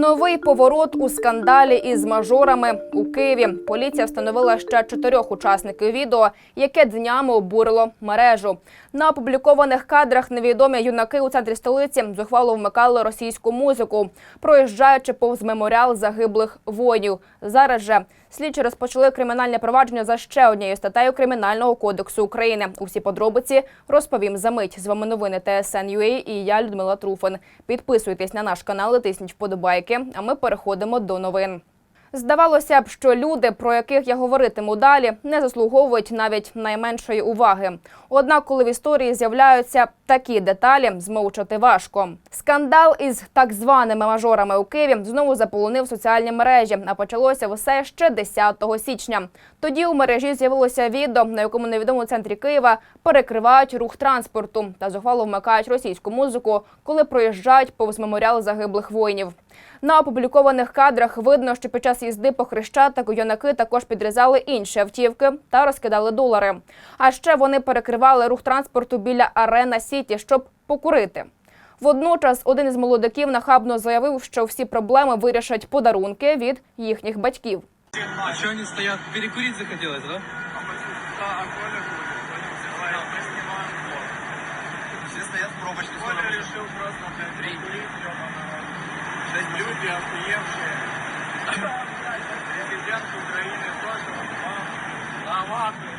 Новий поворот у скандалі із мажорами у Києві. Поліція встановила ще чотирьох учасників відео, яке днями обурило мережу. На опублікованих кадрах невідомі юнаки у центрі столиці зухвало вмикали російську музику, проїжджаючи повз меморіал загиблих воїнів. Зараз же слідчі розпочали кримінальне провадження за ще однією статтею Кримінального кодексу України. Усі подробиці розповім за мить. З вами новини ТСН.UA і я Людмила Труфин. Підписуйтесь на наш канал, і тисніть вподобайки. А ми переходимо до новин. Здавалося б, що люди, про яких я говоритиму далі, не заслуговують навіть найменшої уваги. Однак, коли в історії з'являються такі деталі, змовчати важко. Скандал із так званими мажорами у Києві знову заполонив соціальні мережі. А почалося все ще 10 січня. Тоді у мережі з'явилося відео, на якому невідомому центрі Києва перекривають рух транспорту та зухвало вмикають російську музику, коли проїжджають повз меморіал загиблих воїнів. На опублікованих кадрах видно, що під час їзди по хрещатику юнаки також підрізали інші автівки та розкидали долари. А ще вони перекривали рух транспорту біля Арена Сіті, щоб покурити. Водночас один із молодиків нахабно заявив, що всі проблеми вирішать подарунки від їхніх батьків. А что они стоят? Перекурить захотелось, да? Люди охуевшие. Президент Украины тоже. А, ладно.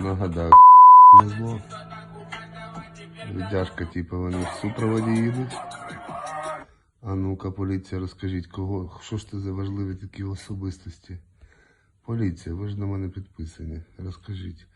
Нагадаю, не зло. Людяшка, типу, вони в супроводі їдуть. А ну-ка, поліція, розкажіть, кого, що ж це за важливі такі особистості? Поліція, ви ж на мене підписані. Розкажіть.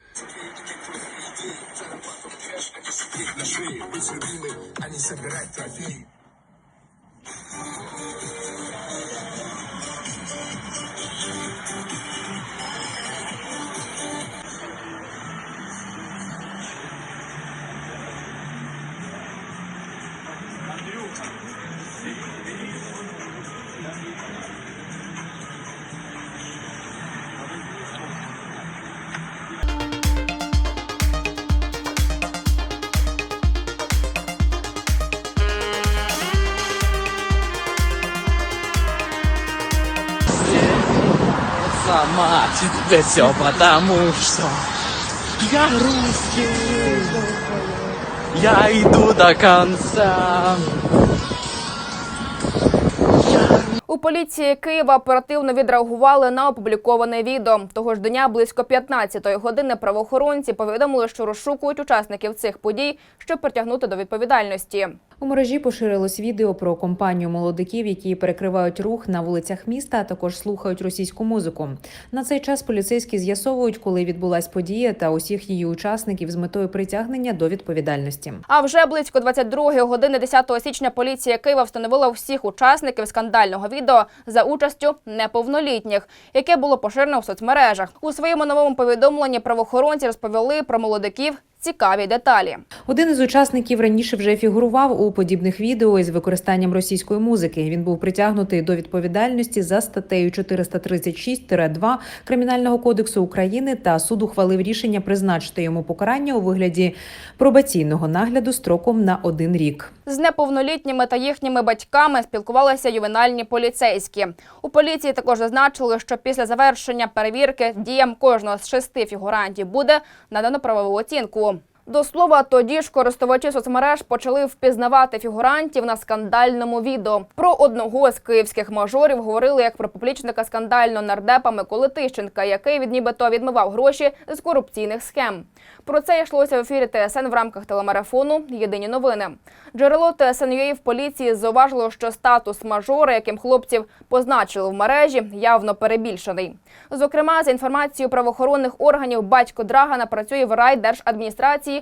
Сама тебе все потому что я русский. Я иду до конца. У поліції Києва оперативно відреагували на опубліковане відео. Того ж дня близько 15-ї години правоохоронці повідомили, що розшукують учасників цих подій, щоб притягнути до відповідальності. У мережі поширилось відео про компанію молодиків, які перекривають рух на вулицях міста, а також слухають російську музику. На цей час поліцейські з'ясовують, коли відбулась подія та усіх її учасників з метою притягнення до відповідальності. А вже близько 22-ї години 10 січня поліція Києва встановила всіх учасників скандального відео за участю неповнолітніх, яке було поширено в соцмережах. У своєму новому повідомленні правоохоронці розповіли про молодиків цікаві деталі. Один із учасників раніше вже фігурував у подібних відео із використанням російської музики. Він був притягнутий до відповідальності за статтею 436-2 Кримінального кодексу України та суд ухвалив рішення призначити йому покарання у вигляді пробаційного нагляду строком на один рік. З неповнолітніми та їхніми батьками спілкувалися ювенальні поліцейські. У поліції також зазначили, що після завершення перевірки діям кожного з шести фігурантів буде надано правову оцінку. До слова, тоді ж користувачі соцмереж почали впізнавати фігурантів на скандальному відео. Про одного з київських мажорів говорили як про поплічника скандально нардепа Миколи Тищенка, який від нібито відмивав гроші з корупційних схем. Про це йшлося в ефірі ТСН в рамках телемарафону Єдині новини. Джерело ТСНЮА в поліції зауважило, що статус мажора, яким хлопців позначили в мережі, явно перебільшений. Зокрема, за інформацією правоохоронних органів, батько Драгана працює в райдержадміністрації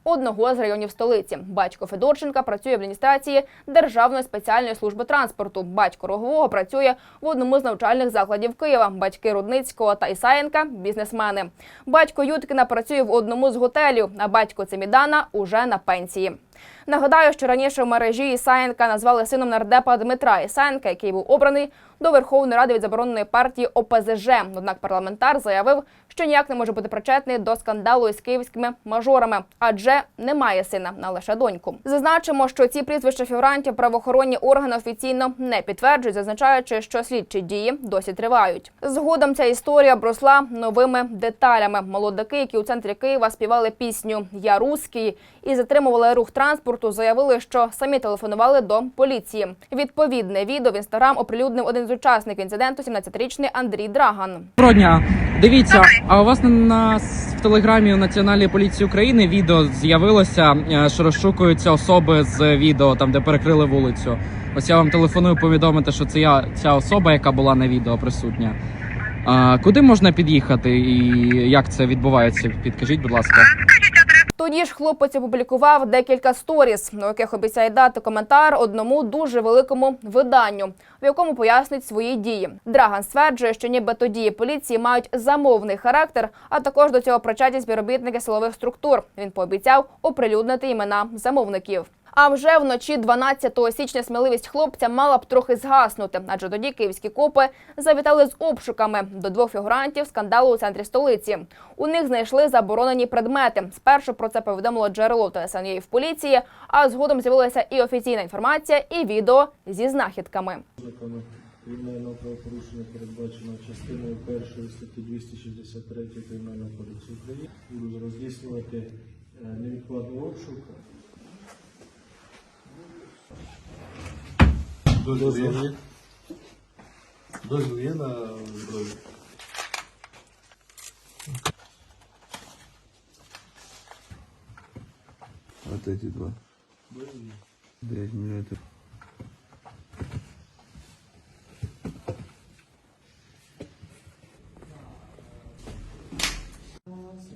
одного з районів столиці. Батько Федорченка працює в адміністрації Державної спеціальної служби транспорту. Батько Рогового працює в одному з навчальних закладів Києва. Батьки Рудницького та Ісаєнка бізнесмени. Батько Юткіна працює в одному з готелів, а батько Цемідана уже на пенсії. Нагадаю, що раніше в мережі Ісаєнка назвали сином нардепа Дмитра Ісаєнка, який був обраний до Верховної Ради від забороненої партії ОПЗЖ. Однак парламентар заявив, що ніяк не може бути причетний до скандалу із київськими мажорами, адже немає сина, а лише доньку. Зазначимо, що ці прізвища фігурантів правоохоронні органи офіційно не підтверджують, зазначаючи, що слідчі дії досі тривають. Згодом ця історія обросла новими деталями. Молодики, які у центрі Києва співали пісню Я русський і затримували рух транспорту, заявили, що самі телефонували до поліції. Відповідне відео в інстаграм оприлюднив один з учасників інциденту, 17-річний Андрій Драган. Доброго дня. Дивіться, а у вас на, в телеграмі у Національної поліції України відео з'явилося, е, що розшукуються особи з відео, там де перекрили вулицю. Ось я вам телефоную повідомити, що це я ця особа, яка була на відео присутня. А, куди можна під'їхати і як це відбувається? Підкажіть, будь ласка. Тоді ж хлопець опублікував декілька сторіс, до яких обіцяє дати коментар одному дуже великому виданню, в якому пояснить свої дії. Драган стверджує, що нібито дії поліції мають замовний характер, а також до цього причаті співробітники силових структур. Він пообіцяв оприлюднити імена замовників. А вже вночі 12 січня сміливість хлопця мала б трохи згаснути, адже тоді київські копи завітали з обшуками до двох фігурантів скандалу у центрі столиці. У них знайшли заборонені предмети. Спершу про це повідомило джерело ТСНЄ в поліції, а згодом з'явилася і офіційна інформація, і відео зі знахідками. Кримінального правопорушення передбаченого частиною першої статті 263 Кримінального кодексу України буду здійснювати е, невідкладний обшук. Дозвіл є? Дозвіл є на зброю? Вот эти два. Девять миллиметров.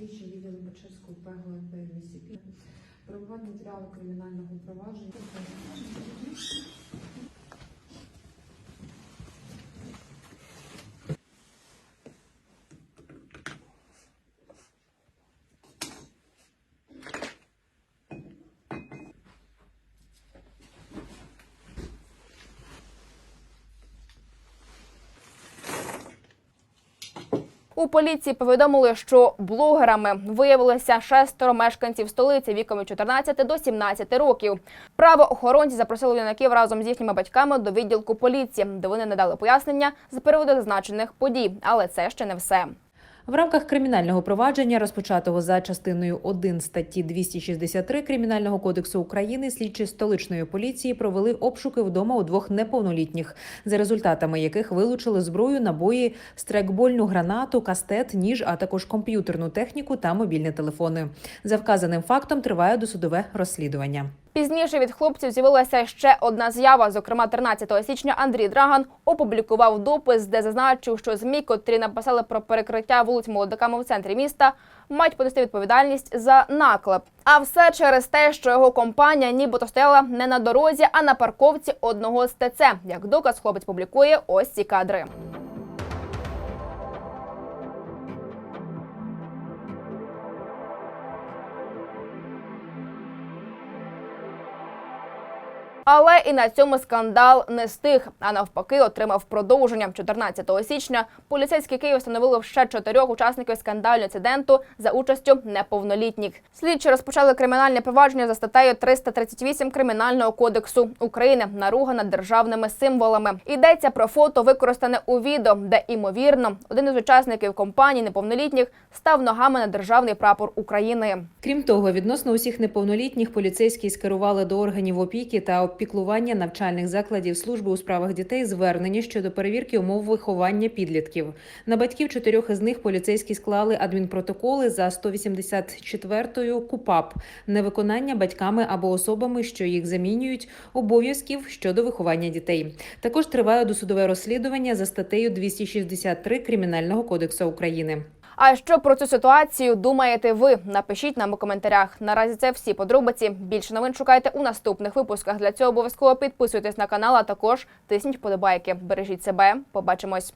слідчі відділу Печерського ПГНП ВСП проводять матеріали кримінального провадження. У поліції повідомили, що блогерами виявилося шестеро мешканців столиці віком від 14 до 17 років. Правоохоронці запросили юнаків разом з їхніми батьками до відділку поліції, де вони надали пояснення з приводу зазначених подій. Але це ще не все. В рамках кримінального провадження, розпочатого за частиною 1 статті 263 Кримінального кодексу України, слідчі столичної поліції провели обшуки вдома у двох неповнолітніх, за результатами яких вилучили зброю, набої, стрекбольну гранату, кастет, ніж, а також комп'ютерну техніку та мобільні телефони. За вказаним фактом триває досудове розслідування. Пізніше від хлопців з'явилася ще одна з'ява. Зокрема, 13 січня Андрій Драган опублікував допис, де зазначив, що змі, котрі написали про перекриття вулиць молодиками в центрі міста, мають понести відповідальність за наклеп. А все через те, що його компанія нібито стояла не на дорозі, а на парковці одного з ТЦ. Як доказ, хлопець публікує ось ці кадри. Але і на цьому скандал не стих, а навпаки, отримав продовження. 14 січня поліцейські Київ встановили ще чотирьох учасників скандального інциденту за участю неповнолітніх. Слідчі розпочали кримінальне провадження за статтею 338 кримінального кодексу України наруга над державними символами. Йдеться про фото, використане у відео, де імовірно один із учасників компанії неповнолітніх став ногами на державний прапор України. Крім того, відносно усіх неповнолітніх поліцейські скерували до органів опіки та опіклування навчальних закладів служби у справах дітей звернення щодо перевірки умов виховання підлітків. На батьків чотирьох із них поліцейські склали адмінпротоколи за 184 КУПАП невиконання батьками або особами, що їх замінюють, обов'язків щодо виховання дітей. Також триває досудове розслідування за статтею 263 Кримінального кодексу України. А що про цю ситуацію думаєте ви? Напишіть нам у коментарях. Наразі це всі подробиці. Більше новин шукайте у наступних випусках. Для цього обов'язково підписуйтесь на канал, а також тисніть вподобайки. Бережіть себе. Побачимось.